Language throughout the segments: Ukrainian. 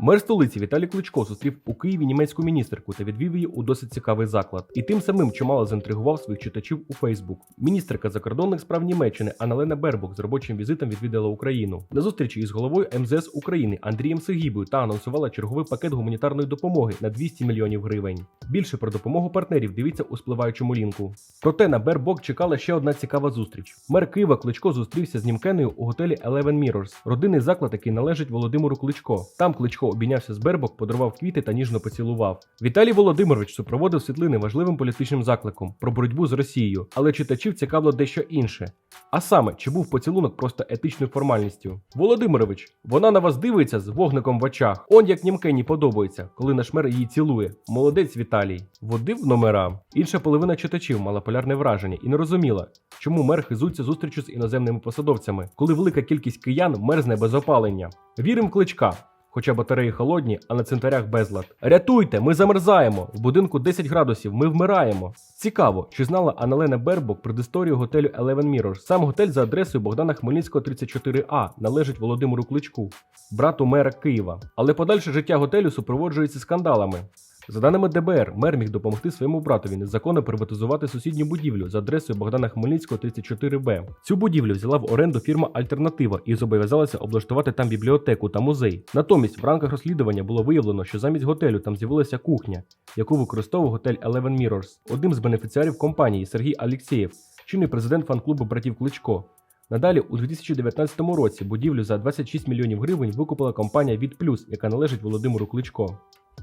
Мер столиці Віталій Кличко зустрів у Києві німецьку міністерку та відвів її у досить цікавий заклад. І тим самим чимало заінтригував своїх читачів у Фейсбук. Міністерка закордонних справ Німеччини Аналена Бербок з робочим візитом відвідала Україну. На зустрічі із головою МЗС України Андрієм Сигібою та анонсувала черговий пакет гуманітарної допомоги на 200 мільйонів гривень. Більше про допомогу партнерів дивіться у спливаючому лінку. Проте на Бербок чекала ще одна цікава зустріч. Мер Києва Кличко зустрівся з німкеною у готелі Eleven Mirrors, родинний заклад, який належить Володимиру Кличко. Там Кличко обійнявся з Бербок, подарував квіти та ніжно поцілував. Віталій Володимирович супроводив світлини важливим політичним закликом про боротьбу з Росією, але читачів цікавило дещо інше. А саме, чи був поцілунок просто етичною формальністю? Володимирович, вона на вас дивиться з вогником в очах. Он як німкені подобається, коли наш мер її цілує. Молодець Віталій. Водив номера. Інша половина читачів мала полярне враження і не розуміла, чому мер хизується зустрічю з іноземними посадовцями, коли велика кількість киян мерзне без опалення. Вірим кличка. Хоча батареї холодні, а на цинтарях безлад. Рятуйте, ми замерзаємо. В будинку 10 градусів, ми вмираємо. Цікаво, чи знала Аналена Бербок предісторію готелю Eleven Mirrors. Сам готель за адресою Богдана Хмельницького 34А належить Володимиру Кличку, брату мера Києва. Але подальше життя готелю супроводжується скандалами. За даними ДБР, мер міг допомогти своєму братові незаконно приватизувати сусідню будівлю за адресою Богдана Хмельницького 34Б. Цю будівлю взяла в оренду фірма Альтернатива і зобов'язалася облаштувати там бібліотеку та музей. Натомість, в рамках розслідування було виявлено, що замість готелю там з'явилася кухня, яку використовував готель Eleven Mirrors. Одним з бенефіціарів компанії Сергій Алєксєєв, чинний президент фан-клубу братів Кличко. Надалі у 2019 році будівлю за 26 мільйонів гривень викупила компанія Від Плюс, яка належить Володимиру Кличко.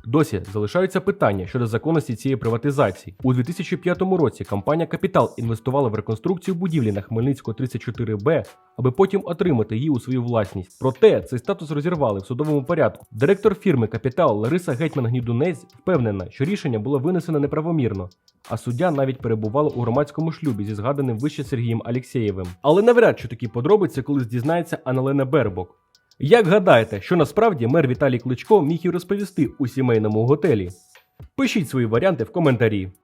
Досі залишаються питання щодо законності цієї приватизації. У 2005 році компанія Капітал інвестувала в реконструкцію будівлі на Хмельницького 34Б, аби потім отримати її у свою власність. Проте цей статус розірвали в судовому порядку. Директор фірми Капітал Лариса Гетьман Гнідунець впевнена, що рішення було винесено неправомірно. А суддя навіть перебувала у громадському шлюбі зі згаданим вище Сергієм Алєксєєвим. Але навряд чи такі подробиці колись дізнається Аналена Бербок. Як гадаєте, що насправді мер Віталій Кличко міг і розповісти у сімейному готелі? Пишіть свої варіанти в коментарі.